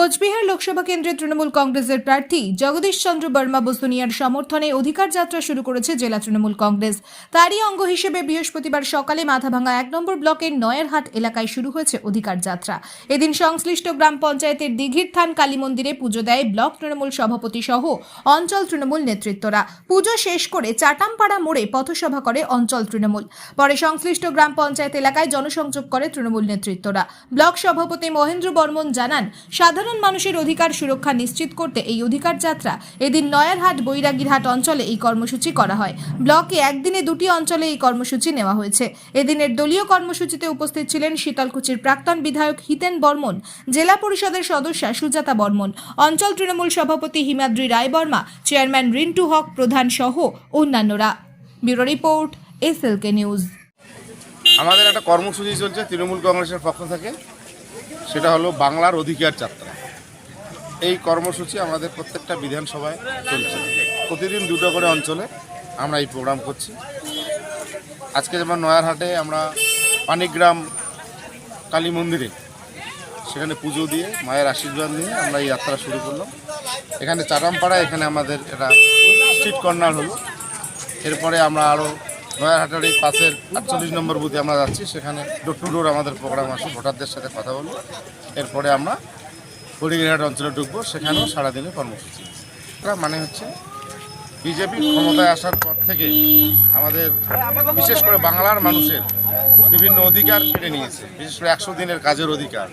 কোচবিহার লোকসভা কেন্দ্রের তৃণমূল কংগ্রেসের প্রার্থী জগদীশ চন্দ্র বর্মা বসুনিয়ার সমর্থনে অধিকার যাত্রা শুরু করেছে জেলা তৃণমূল কংগ্রেস। তারই অঙ্গ হিসেবে বৃহস্পতিবার সকালে মাথাভাঙা এক নম্বর ব্লকের নয়েরহাট এলাকায় শুরু হয়েছে অধিকার যাত্রা। এদিন সংশ্লিষ্ট গ্রাম পঞ্চায়েতের দিঘির থান কালী মন্দিরে পুজো দেয় ব্লক তৃণমূল সভাপতি সহ অঞ্চল তৃণমূল নেতৃত্বরা। পুজো শেষ করে চাটামপাড়া মোড়ে পথসভা করে অঞ্চল তৃণমূল। পরে সংশ্লিষ্ট গ্রাম পঞ্চায়েত এলাকায় জনসংযোগ করে তৃণমূল নেতৃত্বরা। ব্লক সভাপতি মহেন্দ্র বর্মন জানান, সাধারণ মানুষের অধিকার সুরক্ষা নিশ্চিত করতে এই অধিকার যাত্রা এদিন নয়ারহাট বৈরাগীরহাট অঞ্চলে এই কর্মসূচি করা হয়। ব্লকে একদিনে দুটি অঞ্চলে এই কর্মসূচি নেওয়া হয়েছে। এদিনের দলীয় কর্মসূচিতে উপস্থিত ছিলেন শীতলকুচির প্রাক্তন বিধায়ক হিতেন বর্মন, জেলা পরিষদের সদস্যা সুজাতা বর্মন, অঞ্চল তৃণমূল সভাপতি হিমাদ্রি রায় বর্মা চেয়ারম্যান রিন্টু হক প্রধান সহ অন্যান্যরা। Bureau report, SLK news. আমাদের একটা কর্মসূচি চলছে, তৃণমূল কংগ্রেসের পক্ষ থেকে। সেটা হলো বাংলার অধিকার যাত্রা। এই কর্মসূচি আমাদের প্রত্যেকটা বিধানসভায় চলছে। প্রতিদিন দুটো করে অঞ্চলে আমরা এই প্রোগ্রাম করছি। আজকে যেমন নয়ারহাটে আমরা পানিগ্রাম কালী মন্দিরে সেখানে পুজো দিয়ে মায়ের আশীর্বাদ নিয়ে আমরা এই যাত্রা শুরু করলাম। এখানে চাটামপাড়া এখানে আমাদের এটা স্ট্রিট কর্নার হলো। এরপরে আমরা আরও নয়ারহাটের এই পাশের আটচল্লিশ নম্বর বুথে আমরা যাচ্ছি। সেখানে ডোর টু ডোর আমাদের প্রোগ্রাম আছে, ভোটারদের সাথে কথা বলব এরপরে আমরা হরিগিরহাট অঞ্চলে ঢুকবো, সেখানেও সারাদিনে কর্মসূচি। এটা মানে হচ্ছে বিজেপি ক্ষমতায় আসার পর থেকে আমাদের বিশেষ করে বাংলার মানুষের বিভিন্ন অধিকার কেড়ে নিয়েছে। বিশেষ করে একশো দিনের কাজের অধিকার,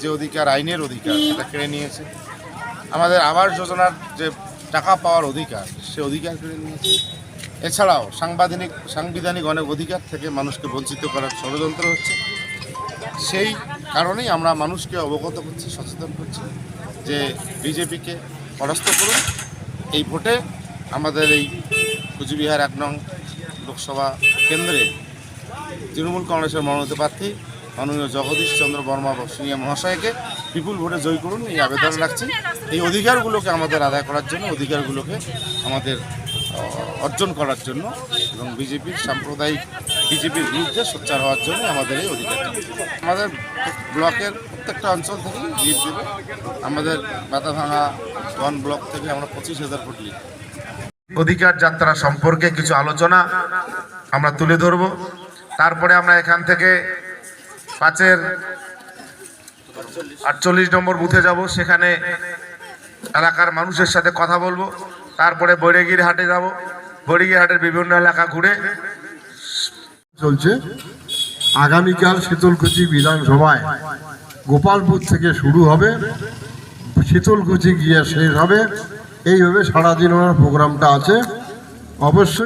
যে অধিকার, আইনের অধিকার, সেটা কেড়ে নিয়েছে। আমাদের আবাস যোজনার যে টাকা পাওয়ার অধিকার, সে অধিকার কেড়ে নিয়েছে। এছাড়াও সাংবিধানিক সাংবিধানিক অনেক অধিকার থেকে মানুষকে বঞ্চিত করার ষড়যন্ত্র হচ্ছে। সেই কারণেই আমরা মানুষকে অবগত করছি, সচেতন করছি যে বিজেপিকে পরাস্ত করুন। এই ভোটে আমাদের এই কুচবিহার এক নং লোকসভা কেন্দ্রে তৃণমূল কংগ্রেসের মনোনীত প্রার্থী মাননীয় জগদীশ চন্দ্র বর্মা বর্ষণীয় মহাশয়কে বিপুল ভোটে জয় করুন, এই আবেদন রাখছি। এই অধিকারগুলোকে আমাদের আদায় করার জন্য, অধিকারগুলোকে আমাদের অর্জন করার জন্য এবং বিজেপির সাম্প্রদায়িক বিজেপির বিরুদ্ধে সোচ্চার হওয়ার জন্য আমাদের এই অধিকার আমাদের ব্লকের প্রত্যেকটা অঞ্চল থেকে লিড দেবে। আমাদের মাথাভাঙা ওয়ান ব্লক থেকে আমরা পঁচিশ হাজার ভোট লিড। অধিকার যাত্রা সম্পর্কে কিছু আলোচনা আমরা তুলে ধরব। তারপরে আমরা এখান থেকে পাঁচের আটচল্লিশ নম্বর বুথে যাব। সেখানে এলাকার মানুষের সাথে কথা বলব। তারপরে বৈরাগীর হাটে যাব। বৈরাগীর হাটের বিভিন্ন এলাকা ঘুরে চলছে। আগামীকাল শীতলকুচি বিধানসভায় গোপালপুর থেকে শুরু হবে। শীতলকুচি গিয়ে শেষ হবে। এইভাবে সারাদিন ওনার প্রোগ্রামটা আছে। অবশ্যই